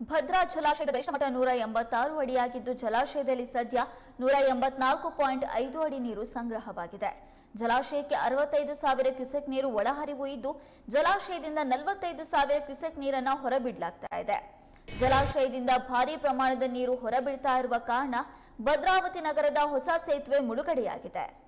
ಭದ್ರಾ ಜಲಾಶಯದ ಗರಿಷ್ಠ ಮಟ್ಟ ನೂರ ಎಂಬತ್ತಾರು ಅಡಿಯಾಗಿದ್ದು ಜಲಾಶಯದಲ್ಲಿ ಸದ್ಯ ನೂರ ಎಂಬತ್ನಾಲ್ಕು ಪಾಯಿಂಟ್ ಐದು ಅಡಿ ನೀರು ಸಂಗ್ರಹವಾಗಿದೆ. ಜಲಾಶಯಕ್ಕೆ ಅರವತ್ತೈದು ಸಾವಿರ ಕ್ಯೂಸೆಕ್ ನೀರು ಒಳಹರಿವು ಇದ್ದು, ಜಲಾಶಯದಿಂದ ನಲವತ್ತೈದು ಸಾವಿರ ಕ್ಯೂಸೆಕ್ ನೀರನ್ನು ಹೊರಬಿಡಲಾಗ್ತಾ ಇದೆ. ಜಲಾಶಯದಿಂದ ಭಾರೀ ಪ್ರಮಾಣದ ನೀರು ಹೊರಬಿಡ್ತಾ ಇರುವ ಕಾರಣ ಭದ್ರಾವತಿ ನಗರದ ಹೊಸ ಸೇತುವೆ ಮುಳುಗಡೆಯಾಗಿದೆ.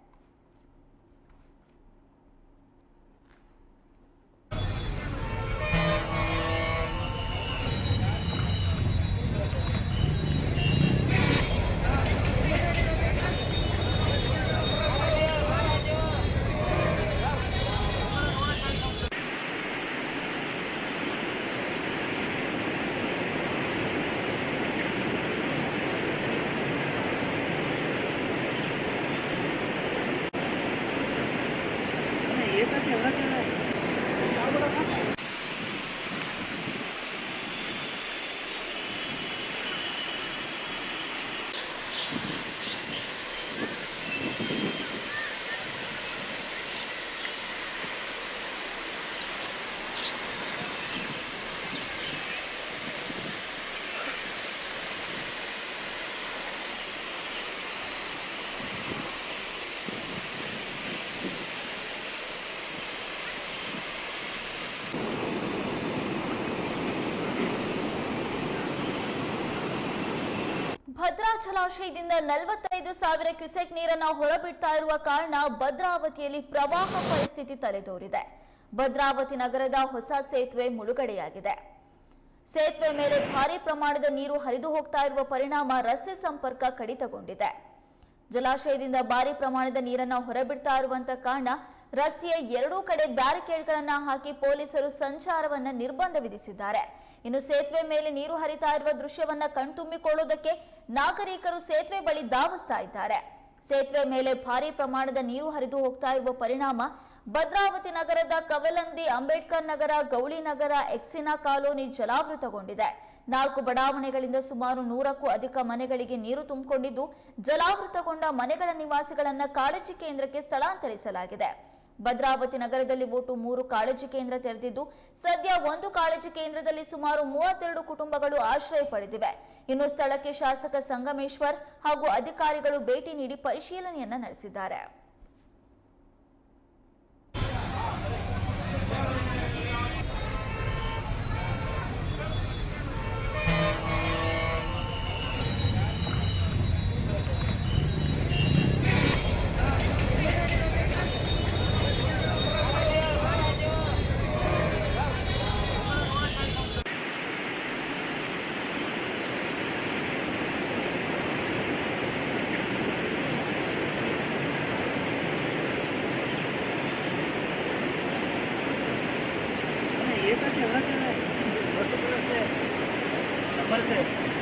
एकच एवढा केला ಭದ್ರಾ ಜಲಾಶಯದಿಂದ ನಲವತ್ತೈದು ಸಾವಿರ ಕ್ಯೂಸೆಕ್ ನೀರನ್ನು ಹೊರಬಿಡ್ತಾ ಇರುವ ಕಾರಣ ಭದ್ರಾವತಿಯಲ್ಲಿ ಪ್ರವಾಹ ಪರಿಸ್ಥಿತಿ ತಲೆದೋರಿದೆ. ಭದ್ರಾವತಿ ನಗರದ ಹೊಸ ಸೇತುವೆ ಮುಳುಗಡೆಯಾಗಿದೆ. ಸೇತುವೆ ಮೇಲೆ ಭಾರಿ ಪ್ರಮಾಣದ ನೀರು ಹರಿದು ಹೋಗ್ತಾ ಇರುವ ಪರಿಣಾಮ ರಸ್ತೆ ಸಂಪರ್ಕ ಕಡಿತಗೊಂಡಿದೆ. ಜಲಾಶಯದಿಂದ ಭಾರಿ ಪ್ರಮಾಣದ ನೀರನ್ನು ಹೊರಬಿಡ್ತಾ ಇರುವಂತ ಕಾರಣ ರಸ್ತೆಯ ಎರಡೂ ಕಡೆ ಬ್ಯಾರಿಕೇಡ್ಗಳನ್ನು ಹಾಕಿ ಪೊಲೀಸರು ಸಂಚಾರವನ್ನ ನಿರ್ಬಂಧ ವಿಧಿಸಿದ್ದಾರೆ. ಇನ್ನು ಸೇತುವೆ ಮೇಲೆ ನೀರು ಹರಿತಾ ಇರುವ ದೃಶ್ಯವನ್ನ ಕಣ್ತುಂಬಿಕೊಳ್ಳುವುದಕ್ಕೆ ನಾಗರಿಕರು ಸೇತುವೆ ಬಳಿ ಧಾವಿಸ್ತಾ ಇದ್ದಾರೆ. ಸೇತುವೆ ಮೇಲೆ ಭಾರಿ ಪ್ರಮಾಣದ ನೀರು ಹರಿದು ಹೋಗ್ತಾ ಇರುವ ಪರಿಣಾಮ ಭದ್ರಾವತಿ ನಗರದ ಕವಲಂದಿ, ಅಂಬೇಡ್ಕರ್ ನಗರ, ಗೌಳಿ ನಗರ, ಎಕ್ಸಿನಾ ಕಾಲೋನಿ ಜಲಾವೃತಗೊಂಡಿದೆ. ನಾಲ್ಕು ಬಡಾವಣೆಗಳಿಂದ ಸುಮಾರು ನೂರಕ್ಕೂ ಅಧಿಕ ಮನೆಗಳಿಗೆ ನೀರು ತುಂಬಿಕೊಂಡಿದ್ದು ಜಲಾವೃತಗೊಂಡ ಮನೆಗಳ ನಿವಾಸಿಗಳನ್ನು ಕಾಳಜಿ ಕೇಂದ್ರಕ್ಕೆ ಸ್ಥಳಾಂತರಿಸಲಾಗಿದೆ. ಭದ್ರಾವತಿ ನಗರದಲ್ಲಿ ಒಟ್ಟು ಮೂರು ಕಾಳಜಿ ಕೇಂದ್ರ ತೆರೆದಿದ್ದು, ಸದ್ಯ ಒಂದು ಕಾಳಜಿ ಕೇಂದ್ರದಲ್ಲಿ ಸುಮಾರು ಮೂವತ್ತೆರಡು ಕುಟುಂಬಗಳು ಆಶ್ರಯ ಪಡೆದಿವೆ. ಇನ್ನು ಸ್ಥಳಕ್ಕೆ ಶಾಸಕ ಸಂಗಮೇಶ್ವರ್ ಹಾಗೂ ಅಧಿಕಾರಿಗಳು ಭೇಟಿ ನೀಡಿ ಪರಿಶೀಲನೆಯನ್ನ ನಡೆಸಿದ್ದಾರೆ. છે